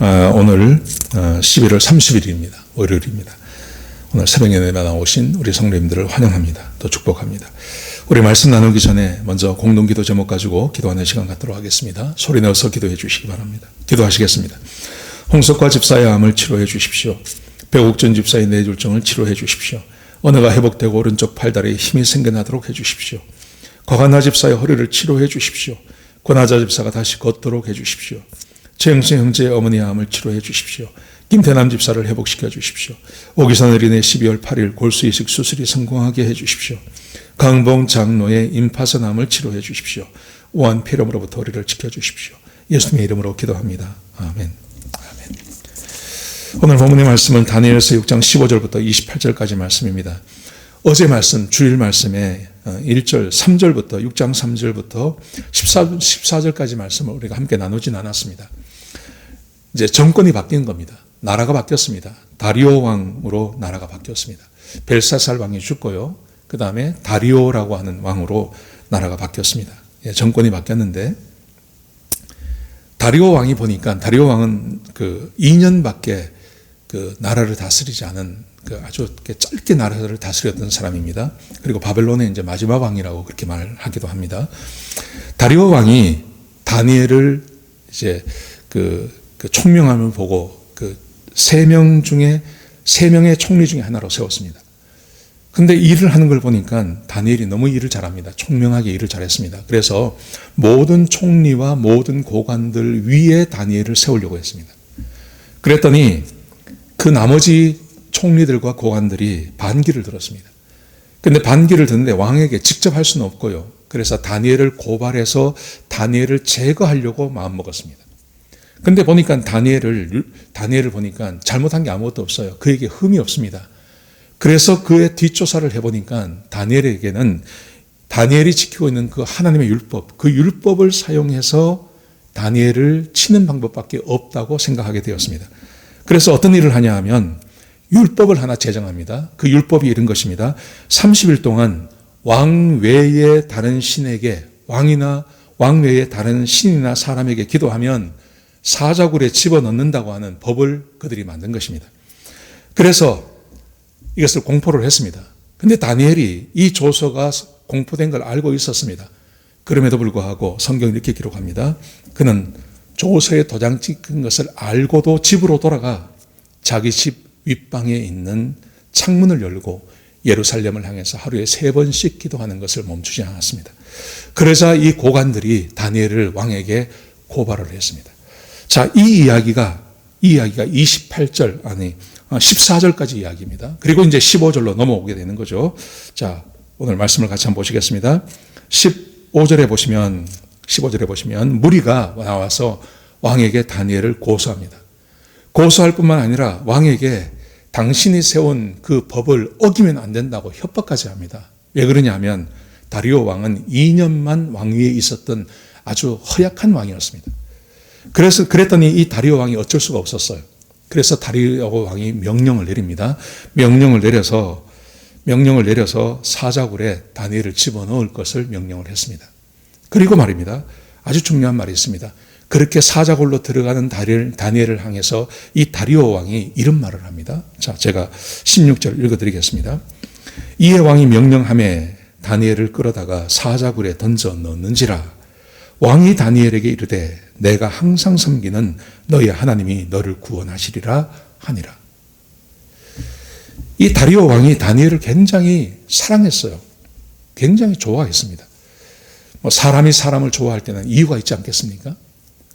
어, 오늘 11월 30일입니다. 월요일입니다. 오늘 새벽 예배 나오신 우리 성도님들을 환영합니다. 또 축복합니다. 우리 말씀 나누기 전에 먼저 공동기도 제목 가지고 기도하는 시간 갖도록 하겠습니다. 소리 내어서 기도해 주시기 바랍니다. 기도하시겠습니다. 홍석과 집사의 암을 치료해 주십시오. 배옥전 집사의 뇌졸중을 치료해 주십시오. 언어가 회복되고 오른쪽 팔다리에 힘이 생겨나도록 해 주십시오. 과관나 집사의 허리를 치료해 주십시오. 권하자 집사가 다시 걷도록 해 주십시오. 최영수 형제의 어머니 암을 치료해 주십시오. 김태남 집사를 회복시켜 주십시오. 오기산 어린의 12월 8일 골수 이식 수술이 성공하게 해 주십시오. 강봉 장로의 임파선 암을 치료해 주십시오. 우한 폐렴으로부터 우리를 지켜 주십시오. 예수님의 이름으로 기도합니다. 아멘. 아멘. 오늘 본문의 말씀은 다니엘서 6장 15절부터 28절까지 말씀입니다. 어제 말씀, 주일 말씀에 1절, 3절부터 6장 3절부터 14, 14절까지 말씀을 우리가 함께 나누진 않았습니다. 이제 정권이 바뀐 겁니다. 나라가 바뀌었습니다. 다리오 왕으로 나라가 바뀌었습니다. 벨사살 왕이 죽고요. 그 다음에 다리오라고 하는 왕으로 나라가 바뀌었습니다. 예, 정권이 바뀌었는데 다리오 왕이 보니까 다리오 왕은 그 2년밖에 그 나라를 다스리지 않은 그 아주 짧게 나라를 다스렸던 사람입니다. 그리고 바벨론의 이제 마지막 왕이라고 그렇게 말하기도 합니다. 다리오 왕이 다니엘을 이제 그, 그 총명함을 보고 그 세 명 중에 세 명의 총리 중에 하나로 세웠습니다. 근데 일을 하는 걸 보니까 다니엘이 너무 일을 잘합니다. 총명하게 일을 잘했습니다. 그래서 모든 총리와 모든 고관들 위에 다니엘을 세우려고 했습니다. 그랬더니 그 나머지 총리들과 고관들이 반기를 들었습니다. 근데 반기를 듣는데 왕에게 직접 할 수는 없고요. 그래서 다니엘을 고발해서 다니엘을 제거하려고 마음먹었습니다. 근데 보니까 다니엘을, 다니엘을 보니까 잘못한 게 아무것도 없어요. 그에게 흠이 없습니다. 그래서 그의 뒷조사를 해보니까 다니엘에게는 다니엘이 지키고 있는 그 하나님의 율법, 그 율법을 사용해서 다니엘을 치는 방법밖에 없다고 생각하게 되었습니다. 그래서 어떤 일을 하냐 하면 율법을 하나 제정합니다. 그 율법이 이런 것입니다. 30일 동안 왕 외의 다른 신에게 왕이나 왕 외의 다른 신이나 사람에게 기도하면 사자굴에 집어넣는다고 하는 법을 그들이 만든 것입니다. 그래서 이것을 공포를 했습니다. 근데 다니엘이 이 조서가 공포된 걸 알고 있었습니다. 그럼에도 불구하고 성경 이렇게 기록합니다. 그는 조서에 도장 찍은 것을 알고도 집으로 돌아가 자기 집 윗방에 있는 창문을 열고 예루살렘을 향해서 하루에 세 번씩 기도하는 것을 멈추지 않았습니다. 그러자 이 고관들이 다니엘을 왕에게 고발을 했습니다. 자, 이 이야기가 이 이야기가 28절 아니 14절까지 이야기입니다. 그리고 이제 15절로 넘어오게 되는 거죠. 자, 오늘 말씀을 같이 한번 보시겠습니다. 15절에 보시면 15절에 보시면 무리가 나와서 왕에게 다니엘을 고소합니다. 고소할 뿐만 아니라 왕에게 당신이 세운 그 법을 어기면 안 된다고 협박까지 합니다. 왜 그러냐면 다리오 왕은 2년만 왕위에 있었던 아주 허약한 왕이었습니다. 그래서 그랬더니 이 다리오 왕이 어쩔 수가 없었어요. 그래서 다리오 왕이 명령을 내립니다. 명령을 내려서 명령을 내려서 사자굴에 다니엘을 집어넣을 것을 명령을 했습니다. 그리고 말입니다. 아주 중요한 말이 있습니다. 그렇게 사자골로 들어가는 다니엘을 향해서 이 다리오 왕이 이런 말을 합니다. 자, 제가 16절 읽어드리겠습니다. 이에 왕이 명령함에 다니엘을 끌어다가 사자굴에 던져 넣는지라 왕이 다니엘에게 이르되 내가 항상 섬기는 너희 하나님이 너를 구원하시리라 하니라. 이 다리오 왕이 다니엘을 굉장히 사랑했어요. 굉장히 좋아했습니다. 뭐 사람이 사람을 좋아할 때는 이유가 있지 않겠습니까?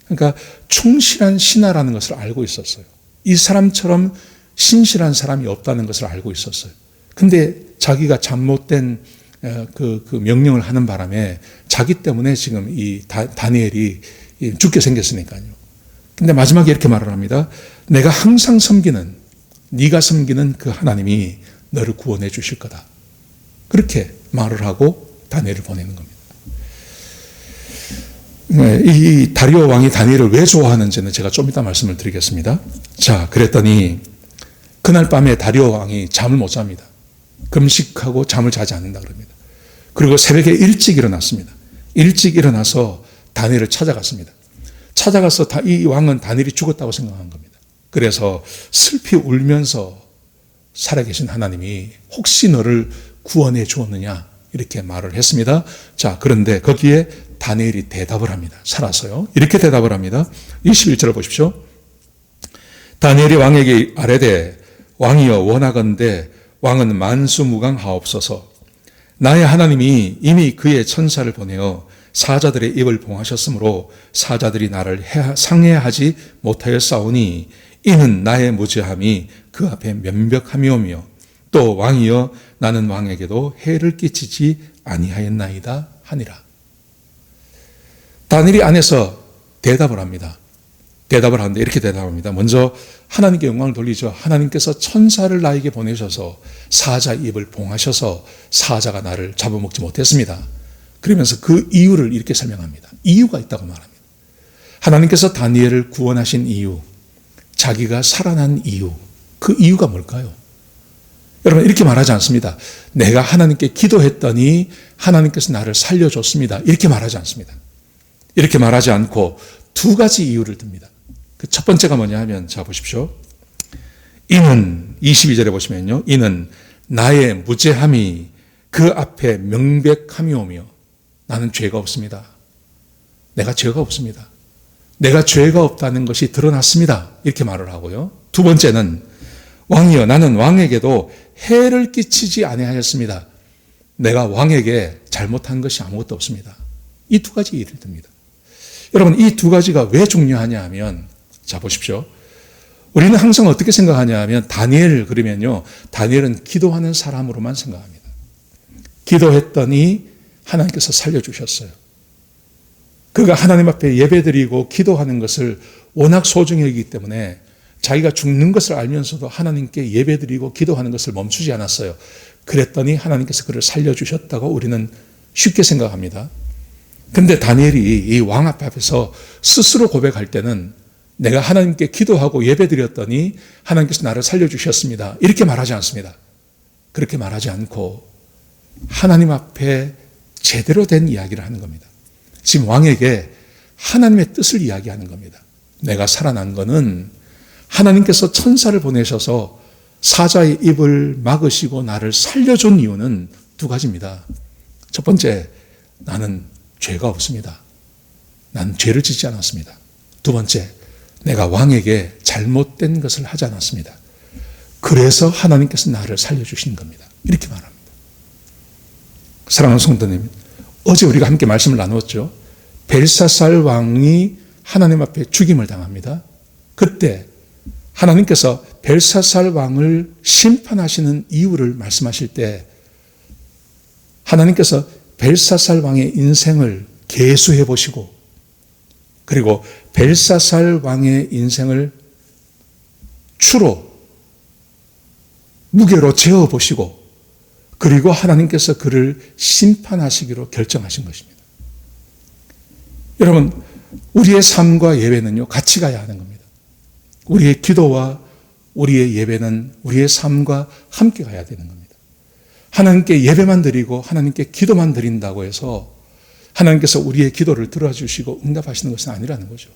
그러니까 충실한 신하라는 것을 알고 있었어요. 이 사람처럼 신실한 사람이 없다는 것을 알고 있었어요. 근데 자기가 잘못된 어, 그, 그 명령을 하는 바람에 자기 때문에 지금 이 다, 다니엘이 죽게 생겼으니까요. 근데 마지막에 이렇게 말을 합니다. 내가 항상 섬기는, 네가 섬기는 그 하나님이 너를 구원해 주실 거다. 그렇게 말을 하고 다니엘을 보내는 겁니다. 네, 이 다리오 왕이 다니엘을 왜 좋아하는지는 제가 좀 이따 말씀을 드리겠습니다. 자, 그랬더니 그날 밤에 다리오 왕이 잠을 못 잡니다. 금식하고 잠을 자지 않는다 그럽니다. 그리고 새벽에 일찍 일어났습니다. 일찍 일어나서 다니엘을 찾아갔습니다. 찾아가서 다, 이 왕은 다니엘이 죽었다고 생각한 겁니다. 그래서 슬피 울면서 살아계신 하나님이 혹시 너를 구원해 주었느냐 이렇게 말을 했습니다. 자, 그런데 거기에 다니엘이 대답을 합니다. 살아서요. 이렇게 대답을 합니다. 21절을 보십시오. 다니엘이 왕에게 아뢰되 왕이여 원하건대 왕은 만수무강하옵소서 나의 하나님이 이미 그의 천사를 보내어 사자들의 입을 봉하셨으므로 사자들이 나를 상해하지 못하였사오니 이는 나의 무죄함이 그 앞에 면벽함이오며 또 왕이여 나는 왕에게도 해를 끼치지 아니하였나이다 하니라. 다니엘이 안에서 대답을 합니다. 대답을 하는데 이렇게 대답합니다. 먼저 하나님께 영광을 돌리죠. 하나님께서 천사를 나에게 보내셔서 사자 입을 봉하셔서 사자가 나를 잡아먹지 못했습니다. 그러면서 그 이유를 이렇게 설명합니다. 이유가 있다고 말합니다. 하나님께서 다니엘을 구원하신 이유, 자기가 살아난 이유, 그 이유가 뭘까요? 여러분, 이렇게 말하지 않습니다. 내가 하나님께 기도했더니 하나님께서 나를 살려줬습니다. 이렇게 말하지 않습니다. 이렇게 말하지 않고 두 가지 이유를 듭니다. 그 첫 번째가 뭐냐 하면, 자, 보십시오. 이는, 22절에 보시면요. 이는 나의 무죄함이 그 앞에 명백함이 오며 나는 죄가 없습니다. 내가 죄가 없습니다. 내가 죄가 없다는 것이 드러났습니다. 이렇게 말을 하고요. 두 번째는 왕이여 나는 왕에게도 해를 끼치지 아니하였습니다. 내가 왕에게 잘못한 것이 아무것도 없습니다. 이 두 가지 일을 듭니다. 여러분 이 두 가지가 왜 중요하냐 하면 자 보십시오. 우리는 항상 어떻게 생각하냐 하면 다니엘 그러면요. 다니엘은 기도하는 사람으로만 생각합니다. 기도했더니 하나님께서 살려주셨어요. 그가 하나님 앞에 예배드리고 기도하는 것을 워낙 소중히 여기기 때문에 자기가 죽는 것을 알면서도 하나님께 예배드리고 기도하는 것을 멈추지 않았어요. 그랬더니 하나님께서 그를 살려주셨다고 우리는 쉽게 생각합니다. 근데 다니엘이 이 왕 앞에서 스스로 고백할 때는 내가 하나님께 기도하고 예배드렸더니 하나님께서 나를 살려주셨습니다. 이렇게 말하지 않습니다. 그렇게 말하지 않고 하나님 앞에 제대로 된 이야기를 하는 겁니다. 지금 왕에게 하나님의 뜻을 이야기하는 겁니다. 내가 살아난 것은 하나님께서 천사를 보내셔서 사자의 입을 막으시고 나를 살려준 이유는 두 가지입니다. 첫 번째, 나는 죄가 없습니다. 난 죄를 짓지 않았습니다. 두 번째, 내가 왕에게 잘못된 것을 하지 않았습니다. 그래서 하나님께서 나를 살려주신 겁니다. 이렇게 말합니다. 사랑하는 성도님, 어제 우리가 함께 말씀을 나누었죠. 벨사살 왕이 하나님 앞에 죽임을 당합니다. 그때 하나님께서 벨사살 왕을 심판하시는 이유를 말씀하실 때 하나님께서 벨사살 왕의 인생을 개수해 보시고 그리고 벨사살 왕의 인생을 추로 무게로 재어 보시고 그리고 하나님께서 그를 심판하시기로 결정하신 것입니다. 여러분, 우리의 삶과 예배는요, 같이 가야 하는 겁니다. 우리의 기도와 우리의 예배는 우리의 삶과 함께 가야 되는 겁니다. 하나님께 예배만 드리고 하나님께 기도만 드린다고 해서 하나님께서 우리의 기도를 들어주시고 응답하시는 것은 아니라는 거죠.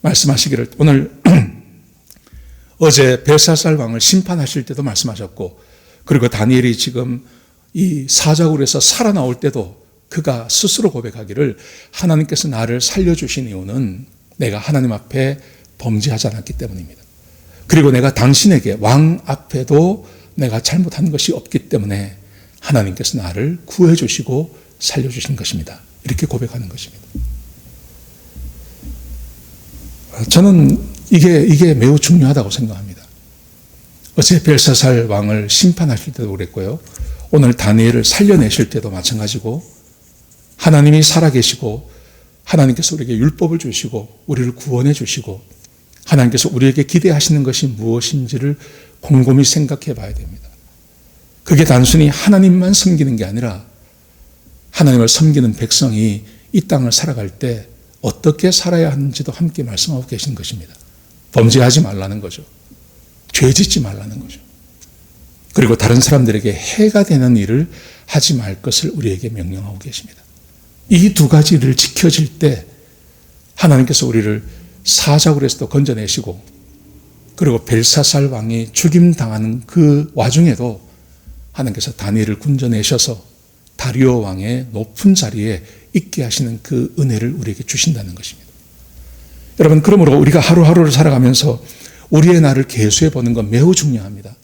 말씀하시기를 오늘 어제 벨사살 왕을 심판하실 때도 말씀하셨고 그리고 다니엘이 지금 이 사자굴에서 살아나올 때도 그가 스스로 고백하기를 하나님께서 나를 살려주신 이유는 내가 하나님 앞에 범죄하지 않았기 때문입니다. 그리고 내가 당신에게 왕 앞에도 내가 잘못한 것이 없기 때문에 하나님께서 나를 구해주시고 살려주신 것입니다. 이렇게 고백하는 것입니다. 저는 이게, 이게 매우 중요하다고 생각합니다. 어제 벨사살 왕을 심판하실 때도 그랬고요. 오늘 다니엘을 살려내실 때도 마찬가지고 하나님이 살아계시고 하나님께서 우리에게 율법을 주시고 우리를 구원해 주시고 하나님께서 우리에게 기대하시는 것이 무엇인지를 곰곰이 생각해 봐야 됩니다. 그게 단순히 하나님만 섬기는 게 아니라 하나님을 섬기는 백성이 이 땅을 살아갈 때 어떻게 살아야 하는지도 함께 말씀하고 계신 것입니다. 범죄하지 말라는 거죠. 죄 짓지 말라는 거죠. 그리고 다른 사람들에게 해가 되는 일을 하지 말 것을 우리에게 명령하고 계십니다. 이 두 가지를 지켜질 때 하나님께서 우리를 사자굴에서도 건져내시고 그리고 벨사살 왕이 죽임 당하는 그 와중에도 하나님께서 다니엘을 군져내셔서 다리오 왕의 높은 자리에 있게 하시는 그 은혜를 우리에게 주신다는 것입니다. 여러분 그러므로 우리가 하루하루를 살아가면서 우리의 날을 계수해 보는 건 매우 중요합니다.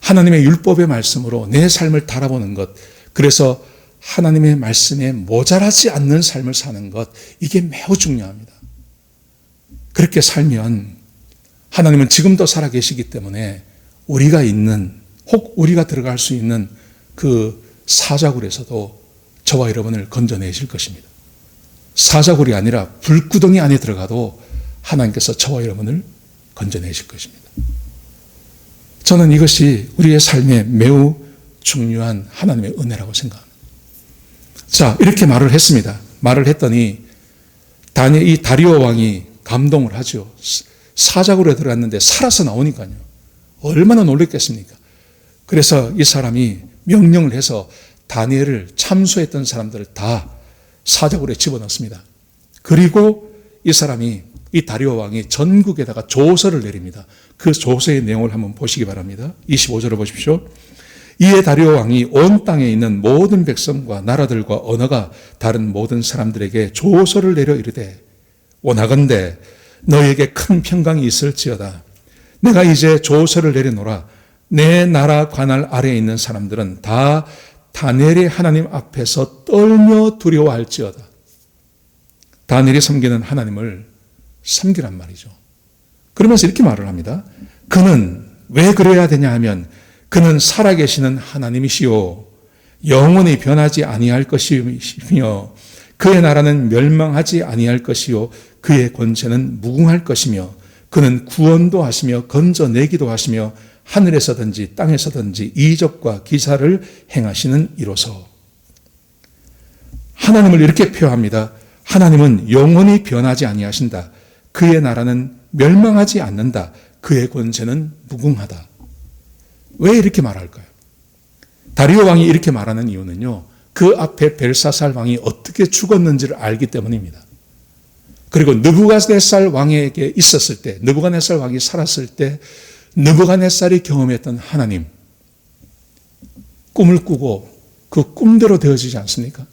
하나님의 율법의 말씀으로 내 삶을 달아보는 것, 그래서 하나님의 말씀에 모자라지 않는 삶을 사는 것, 이게 매우 중요합니다. 그렇게 살면 하나님은 지금도 살아계시기 때문에 우리가 있는, 혹 우리가 들어갈 수 있는 그 사자굴에서도 저와 여러분을 건져내실 것입니다. 사자굴이 아니라 불구덩이 안에 들어가도 하나님께서 저와 여러분을 건져내실 것입니다. 저는 이것이 우리의 삶에 매우 중요한 하나님의 은혜라고 생각합니다. 자, 이렇게 말을 했습니다. 말을 했더니 다니 이 다리오 왕이 감동을 하죠. 사자굴에 들어갔는데 살아서 나오니까요. 얼마나 놀랬겠습니까? 그래서 이 사람이 명령을 해서 다니엘을 참수했던 사람들을 다 사자굴에 집어넣습니다. 그리고 이 사람이 이 다리오 왕이 전국에다가 조서를 내립니다. 그 조서의 내용을 한번 보시기 바랍니다. 25절을 보십시오. 이에 다리오 왕이 온 땅에 있는 모든 백성과 나라들과 언어가 다른 모든 사람들에게 조서를 내려 이르되 원하건대 너에게 큰 평강이 있을지어다. 내가 이제 조서를 내려놓으라. 내 나라 관할 아래에 있는 사람들은 다 다니엘의 하나님 앞에서 떨며 두려워할지어다. 다니엘이 섬기는 하나님을 섬기란 말이죠. 그러면서 이렇게 말을 합니다. 그는 왜 그래야 되냐 하면 그는 살아계시는 하나님이시요 영원히 변하지 아니할 것이며 그의 나라는 멸망하지 아니할 것이요 그의 권세는 무궁할 것이며 그는 구원도 하시며 건져내기도 하시며 하늘에서든지 땅에서든지 이적과 기사를 행하시는 이로서 하나님을 이렇게 표합니다. 하나님은 영원히 변하지 아니하신다. 그의 나라는 멸망하지 않는다. 그의 권세는 무궁하다. 왜 이렇게 말할까요? 다리오 왕이 이렇게 말하는 이유는요. 그 앞에 벨사살 왕이 어떻게 죽었는지를 알기 때문입니다. 그리고 느부갓네살 왕에게 있었을 때, 느부갓네살 왕이 살았을 때 느부갓네살이 경험했던 하나님 꿈을 꾸고 그 꿈대로 되어지지 않습니까?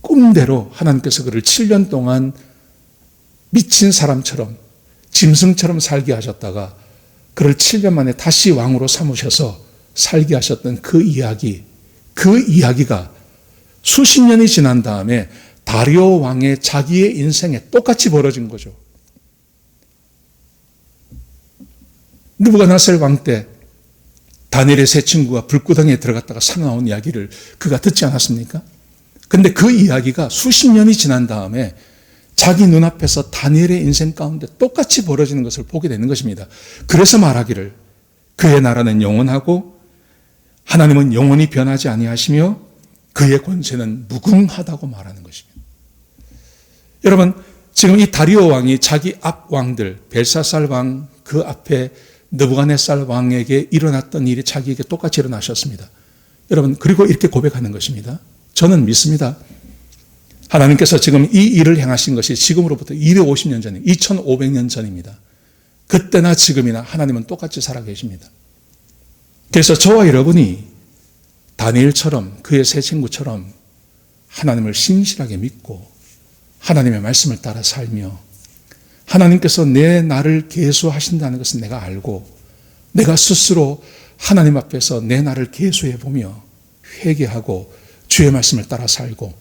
꿈대로 하나님께서 그를 7년 동안 미친 사람처럼 짐승처럼 살게 하셨다가 그를 7년 만에 다시 왕으로 삼으셔서 살게 하셨던 그 이야기, 그 이야기가 수십 년이 지난 다음에 다리오 왕의 자기의 인생에 똑같이 벌어진 거죠. 느부갓네살 왕 때 다니엘의 세 친구가 불구덩이에 들어갔다가 살아나온 이야기를 그가 듣지 않았습니까? 근데 그 이야기가 수십 년이 지난 다음에 자기 눈앞에서 다니엘의 인생 가운데 똑같이 벌어지는 것을 보게 되는 것입니다. 그래서 말하기를 그의 나라는 영원하고 하나님은 영원히 변하지 아니하시며 그의 권세는 무궁하다고 말하는 것입니다. 여러분 지금 이 다리오 왕이 자기 앞 왕들 벨사살 왕 그 앞에 느부갓네살 왕에게 일어났던 일이 자기에게 똑같이 일어나셨습니다. 여러분 그리고 이렇게 고백하는 것입니다. 저는 믿습니다. 하나님께서 지금 이 일을 행하신 것이 지금으로부터 250년 전, 2500년 전입니다. 그때나 지금이나 하나님은 똑같이 살아계십니다. 그래서 저와 여러분이 다니엘처럼 그의 세 친구처럼 하나님을 신실하게 믿고 하나님의 말씀을 따라 살며 하나님께서 내 나를 계수하신다는 것은 내가 알고 내가 스스로 하나님 앞에서 내 나를 계수해 보며 회개하고 주의 말씀을 따라 살고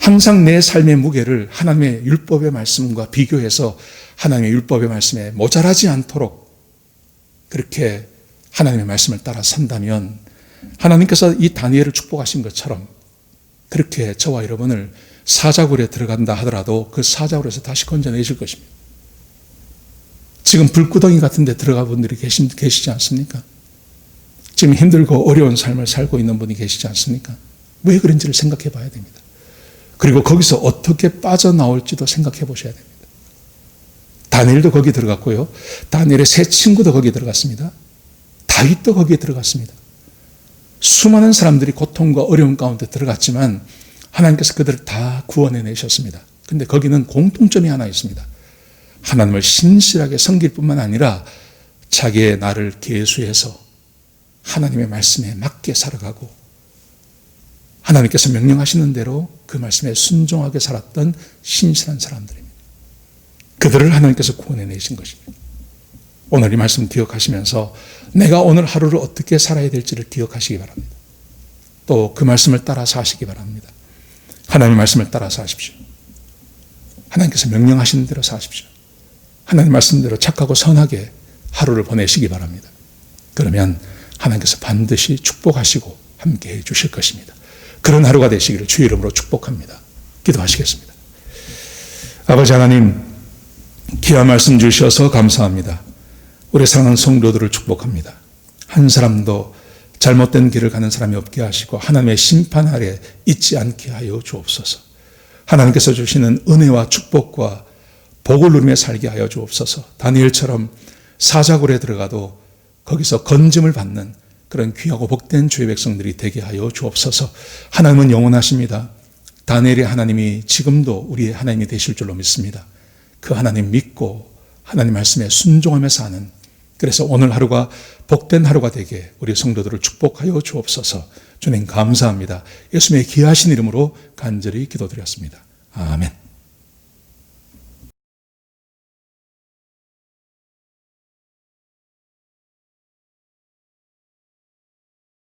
항상 내 삶의 무게를 하나님의 율법의 말씀과 비교해서 하나님의 율법의 말씀에 모자라지 않도록 그렇게 하나님의 말씀을 따라 산다면 하나님께서 이 다니엘을 축복하신 것처럼 그렇게 저와 여러분을 사자굴에 들어간다 하더라도 그 사자굴에서 다시 건져내실 것입니다. 지금 불구덩이 같은 데 들어가 분들이 계시, 계시지 않습니까? 지금 힘들고 어려운 삶을 살고 있는 분이 계시지 않습니까? 왜 그런지를 생각해 봐야 됩니다. 그리고 거기서 어떻게 빠져나올지도 생각해 보셔야 됩니다. 다니엘도 거기 들어갔고요. 다니엘의 세 친구도 거기 들어갔습니다. 다윗도 거기에 들어갔습니다. 수많은 사람들이 고통과 어려움 가운데 들어갔지만 하나님께서 그들을 다 구원해 내셨습니다. 근데 거기는 공통점이 하나 있습니다. 하나님을 신실하게 섬길 뿐만 아니라 자기의 나를 계수해서 하나님의 말씀에 맞게 살아가고 하나님께서 명령하시는 대로 그 말씀에 순종하게 살았던 신실한 사람들입니다. 그들을 하나님께서 구원해 내신 것입니다. 오늘 이 말씀 기억하시면서 내가 오늘 하루를 어떻게 살아야 될지를 기억하시기 바랍니다. 또 그 말씀을 따라 사시기 바랍니다. 하나님의 말씀을 따라 사십시오. 하나님께서 명령하시는 대로 사십시오. 하나님 말씀대로 착하고 선하게 하루를 보내시기 바랍니다. 그러면 하나님께서 반드시 축복하시고 함께 해 주실 것입니다. 그런 하루가 되시기를 주의 이름으로 축복합니다. 기도하시겠습니다. 아버지 하나님, 귀한 말씀 주셔서 감사합니다. 우리 사랑하는 성도들을 축복합니다. 한 사람도 잘못된 길을 가는 사람이 없게 하시고 하나님의 심판 아래 있지 않게 하여 주옵소서. 하나님께서 주시는 은혜와 축복과 복을 누리며 살게 하여 주옵소서. 다니엘처럼 사자굴에 들어가도 거기서 건짐을 받는 그런 귀하고 복된 주의 백성들이 되게 하여 주옵소서. 하나님은 영원하십니다. 다니엘의 하나님이 지금도 우리의 하나님이 되실 줄로 믿습니다. 그 하나님 믿고 하나님 말씀에 순종하며 사는 그래서 오늘 하루가 복된 하루가 되게 우리 성도들을 축복하여 주옵소서. 주님 감사합니다. 예수님의 귀하신 이름으로 간절히 기도드렸습니다. 아멘.